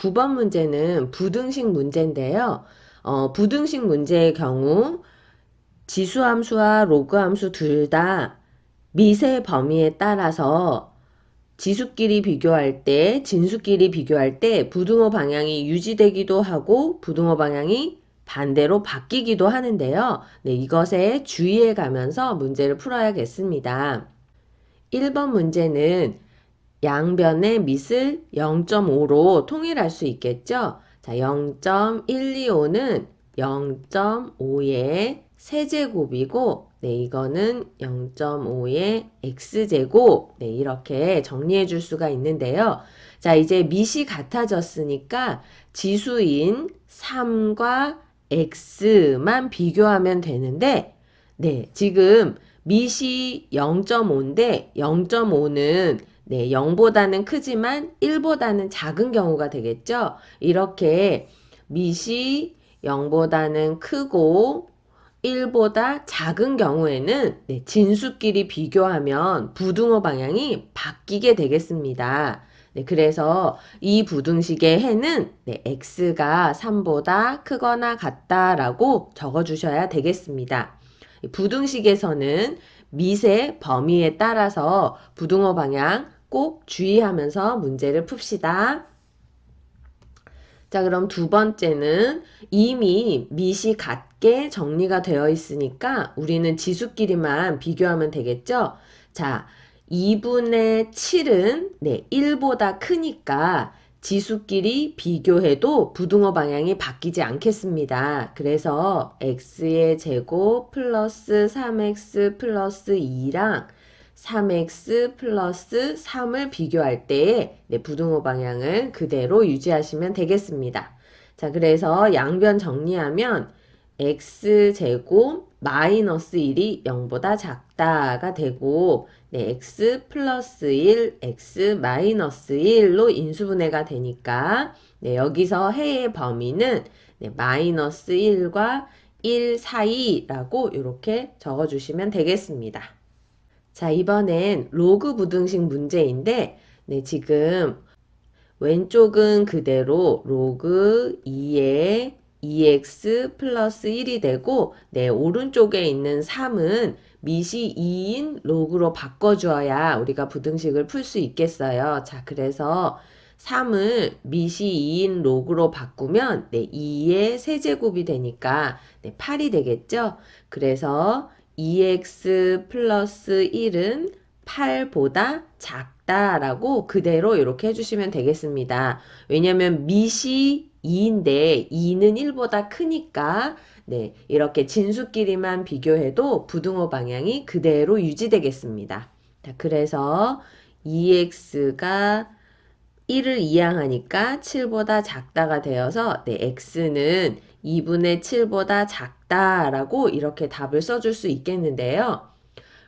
9번 문제는 부등식 문제인데요. 어, 부등식 문제의 경우 지수함수와 로그함수 둘 다 미세 범위에 따라서 지수끼리 비교할 때, 진수끼리 비교할 때 부등호 방향이 유지되기도 하고 부등호 방향이 반대로 바뀌기도 하는데요. 네, 이것에 주의해 가면서 문제를 풀어야겠습니다. 1번 문제는 양변의 밑을 0.5로 통일할 수 있겠죠? 자, 0.125는 0.5의 세제곱이고, 네, 이거는 0.5의 x제곱, 네, 이렇게 정리해 줄 수가 있는데요. 자, 이제 밑이 같아졌으니까 지수인 3과 x만 비교하면 되는데, 네, 지금 밑이 0.5인데 0.5는 네, 0보다는 크지만 1보다는 작은 경우가 되겠죠. 이렇게 밑이 0보다는 크고 1보다 작은 경우에는 네, 진수끼리 비교하면 부등호 방향이 바뀌게 되겠습니다. 네, 그래서 이 부등식의 해는 네, x가 3보다 크거나 같다라고 적어주셔야 되겠습니다. 부등식에서는 밑의 범위에 따라서 부등호 방향 꼭 주의하면서 문제를 풉시다. 자, 그럼 두 번째는 이미 밑이 같게 정리가 되어 있으니까 우리는 지수끼리만 비교하면 되겠죠? 자, 2분의 7은 네, 1보다 크니까 지수끼리 비교해도 부등호 방향이 바뀌지 않겠습니다. 그래서 x의 제곱 플러스 3x 플러스 2랑 3x 플러스 3을 비교할 때에 네, 부등호 방향을 그대로 유지하시면 되겠습니다. 자, 그래서 양변 정리하면 x제곱 마이너스 1이 0보다 작다가 되고 네, x 플러스 1, x 마이너스 1로 인수분해가 되니까 네, 여기서 해의 범위는 네, 마이너스 1과 1 사이라고 이렇게 적어주시면 되겠습니다. 자, 이번엔 로그 부등식 문제인데 네, 지금 왼쪽은 그대로 로그 2의 2x 플러스 1이 되고 네, 오른쪽에 있는 3은 밑이 2인 로그로 바꿔주어야 우리가 부등식을 풀 수 있겠어요. 자, 그래서 3을 밑이 2인 로그로 바꾸면 네, 2의 세제곱이 되니까 네, 8이 되겠죠? 그래서 2x 플러스 1은 8보다 작다라고 그대로 이렇게 해주시면 되겠습니다. 왜냐면 밑이 2인데 2는 1보다 크니까 네, 이렇게 진수끼리만 비교해도 부등호 방향이 그대로 유지되겠습니다. 자, 그래서 2x가 1을 이항하니까 7보다 작다가 되어서 네, x는 2분의 7보다 작다 라고 이렇게 답을 써줄 수 있겠는데요.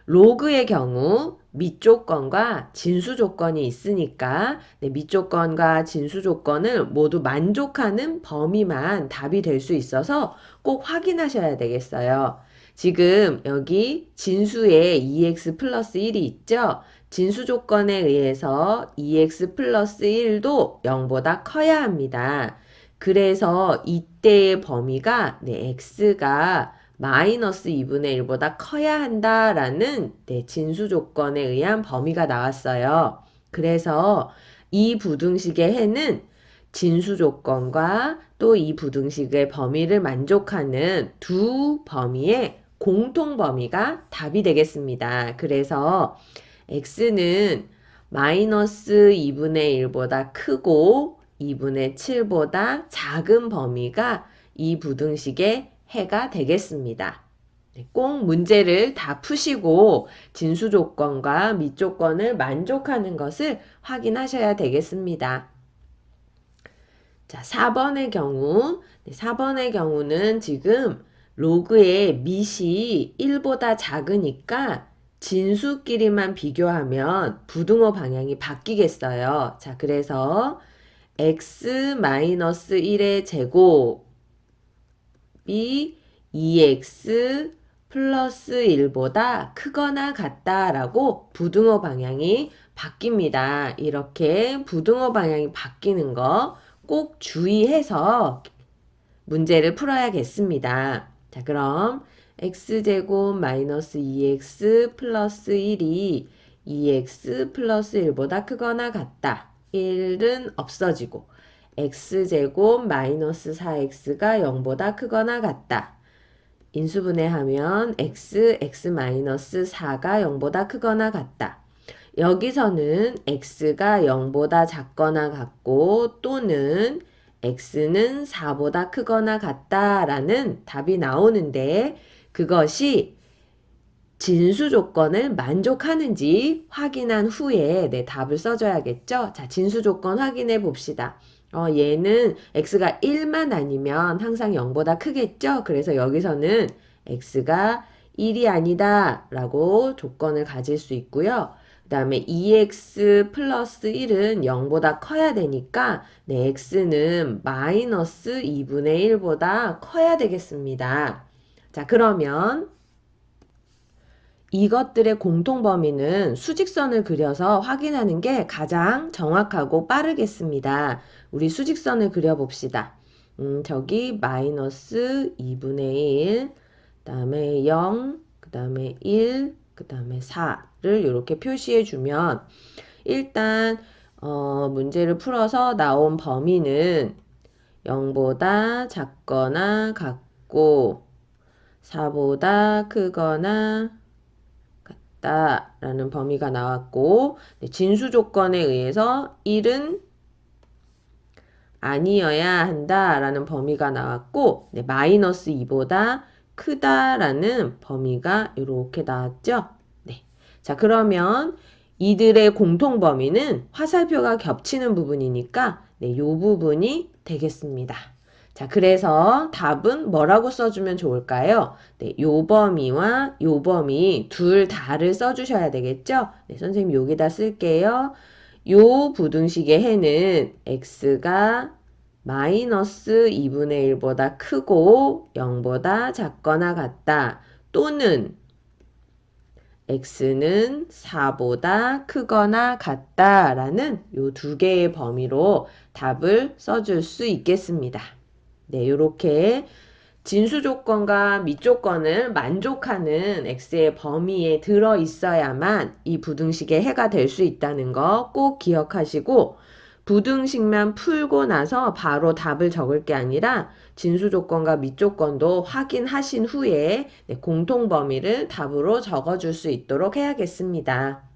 로그의 경우 밑조건과 진수조건이 있으니까 네, 밑조건과 진수조건을 모두 만족하는 범위만 답이 될 수 있어서 꼭 확인하셔야 되겠어요. 지금 여기 진수에 2x 플러스 1이 있죠? 진수 조건에 의해서 2x 플러스 1도 0보다 커야 합니다. 그래서 이때의 범위가 네, x가 마이너스 2분의 1보다 커야 한다라는 네, 진수 조건에 의한 범위가 나왔어요. 그래서 이 부등식의 해는 진수 조건과 또 이 부등식의 범위를 만족하는 두 범위의 공통 범위가 답이 되겠습니다. 그래서 x는 마이너스 2분의 1보다 크고 2분의 7보다 작은 범위가 이 부등식의 해가 되겠습니다. 네, 꼭 문제를 다 푸시고 진수 조건과 밑 조건을 만족하는 것을 확인하셔야 되겠습니다. 자, 4번의 경우, 4번의 경우는 지금 로그의 밑이 1보다 작으니까 진수끼리만 비교하면 부등호 방향이 바뀌겠어요. 자, 그래서 x-1의 제곱이 2x 플러스 1보다 크거나 같다라고 부등호 방향이 바뀝니다. 이렇게 부등호 방향이 바뀌는 거 꼭 주의해서 문제를 풀어야겠습니다. 자, 그럼 x제곱 마이너스 2x 플러스 1이 2x 플러스 1보다 크거나 같다. 1은 없어지고 x제곱 마이너스 4x가 0보다 크거나 같다. 인수분해하면 x, x 마이너스 4가 0보다 크거나 같다. 여기서는 x가 0보다 작거나 같고 또는 x는 4보다 크거나 같다라는 답이 나오는데 그것이 진수 조건을 만족하는지 확인한 후에 내 답을 써줘야겠죠? 자, 진수 조건 확인해 봅시다. 어, 얘는 x가 1만 아니면 항상 0보다 크겠죠? 그래서 여기서는 x가 1이 아니다 라고 조건을 가질 수 있고요. 그 다음에 2x 플러스 1은 0보다 커야 되니까 네, x는 마이너스 2분의 1보다 커야 되겠습니다. 자, 그러면 이것들의 공통 범위는 수직선을 그려서 확인하는 게 가장 정확하고 빠르겠습니다. 우리 수직선을 그려봅시다. 음, 저기 마이너스 2분의 1, 그 다음에 0, 그 다음에 1, 그 다음에 4를 이렇게 표시해 주면 일단 어, 문제를 풀어서 나온 범위는 0보다 작거나 같고 4보다 크거나 같다 라는 범위가 나왔고 네, 진수 조건에 의해서 1은 아니어야 한다 라는 범위가 나왔고 네, 마이너스 2보다 크다라는 범위가 이렇게 나왔죠. 네. 자, 그러면 이들의 공통 범위는 화살표가 겹치는 부분이니까 네, 이 부분이 되겠습니다. 자, 그래서 답은 뭐라고 써주면 좋을까요? 네, 요 범위와 요 범위 둘 다를 써주셔야 되겠죠? 네, 선생님 여기다 쓸게요. 요 부등식의 해는 x가 마이너스 2분의 1보다 크고 0보다 작거나 같다. 또는 x는 4보다 크거나 같다라는 요 두 개의 범위로 답을 써줄 수 있겠습니다. 네, 이렇게 진수 조건과 밑조건을 만족하는 x의 범위에 들어 있어야만 이 부등식의 해가 될 수 있다는 거 꼭 기억하시고 부등식만 풀고 나서 바로 답을 적을 게 아니라 진수 조건과 밑조건도 확인하신 후에 네, 공통 범위를 답으로 적어줄 수 있도록 해야겠습니다.